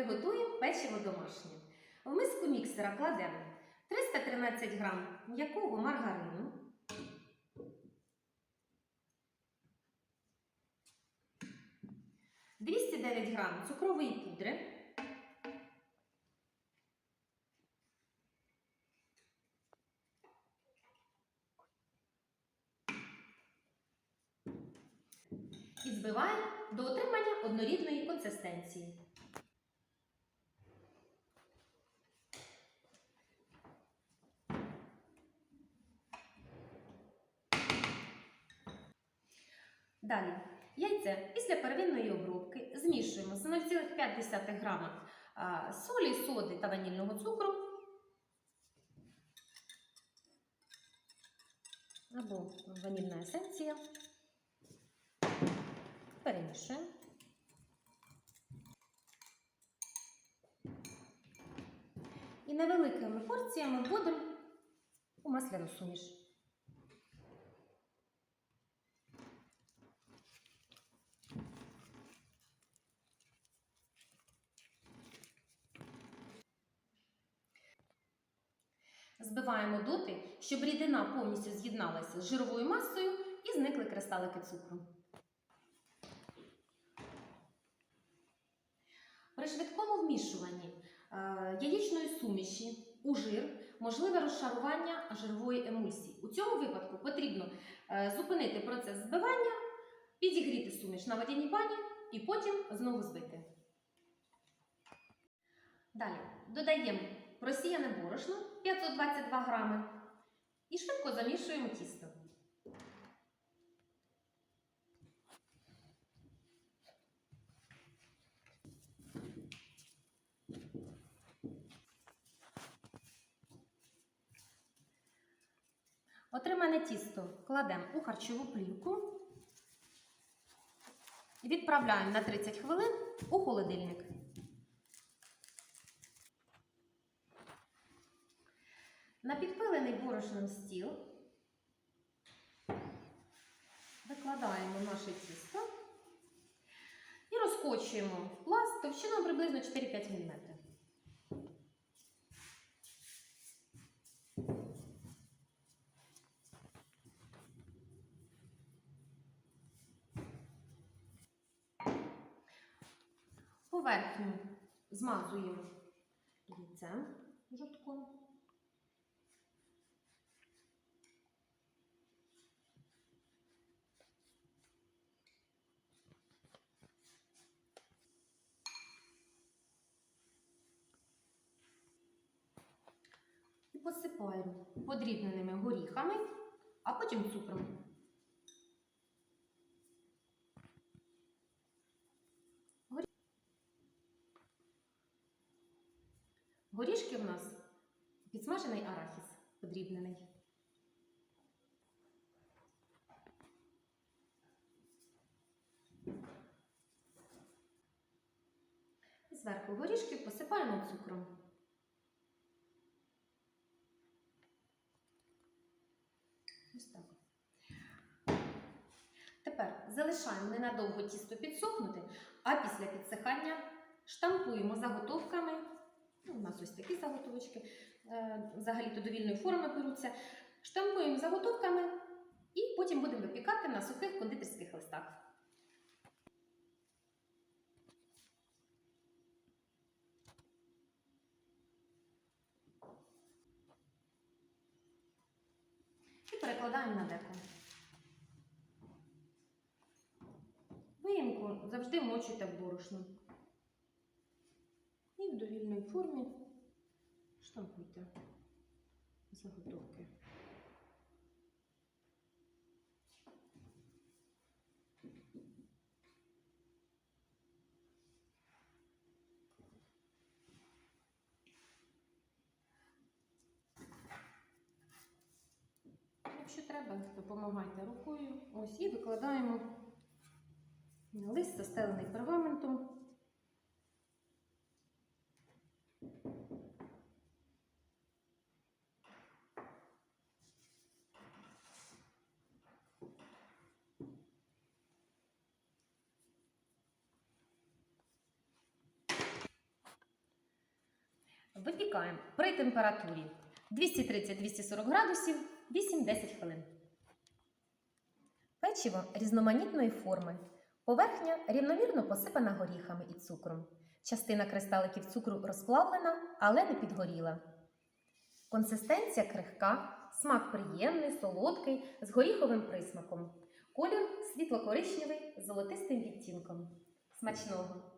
Приготуємо печиво домашнє. В миску міксера кладемо 313 грам м'якого маргарину, 209 грам цукрової пудри, і збиваємо до отримання однорідної консистенції. Далі яйце після первинної обробки змішуємо з 0,5 грама а, солі, соди та ванільного цукру або ванільна есенція. Перемішуємо. І невеликими порціями вводимо у масляну суміш. Збиваємо доти, щоб рідина повністю з'єдналася з жировою масою і зникли кристалики цукру. При швидкому вмішуванні е, яєчної суміші у жир можливе розшарування жирової емульсії. У цьому випадку потрібно е, зупинити процес збивання, підігріти суміш на водяній бані і потім знову збити. Далі додаємо просіяне борошно 522 грами і швидко замішуємо тісто. Отримане тісто кладемо у харчову плівку і відправляємо на 30 хвилин у холодильник. На підпилений борошном стіл викладаємо наше тісто і розкочуємо в пласт товщиною приблизно 4-5 мм. Поверхню змазуємо яйцем жовтком. Посипаємо подрібненими горіхами, а потім цукром. Горішки в нас підсмажений арахіс подрібнений. Зверху горішків посипаємо цукром. Ось так. Тепер залишаємо ненадовго тісто підсохнути, а після підсихання штампуємо заготовками. Ну, у нас ось такі заготовочки, е, взагалі-то довільної форми беруться. Штампуємо заготовками і потім будемо випікати на сухих кондитерських листах. І перекладаємо на деко. Виїмку завжди мочуйте в борошно. І в довільній формі штампуйте заготовки. Треба, допомагайте рукою. Ось і викладаємо лист, застелений пергаментом. Випікаємо при температурі 230-240 градусів 8-10 хвилин. Печиво різноманітної форми. Поверхня рівномірно посипана горіхами і цукром. Частина кристаликів цукру розплавлена, але не підгоріла. Консистенція крихка, смак приємний, солодкий, з горіховим присмаком. Колір світло-коричневий з золотистим відтінком. Смачного!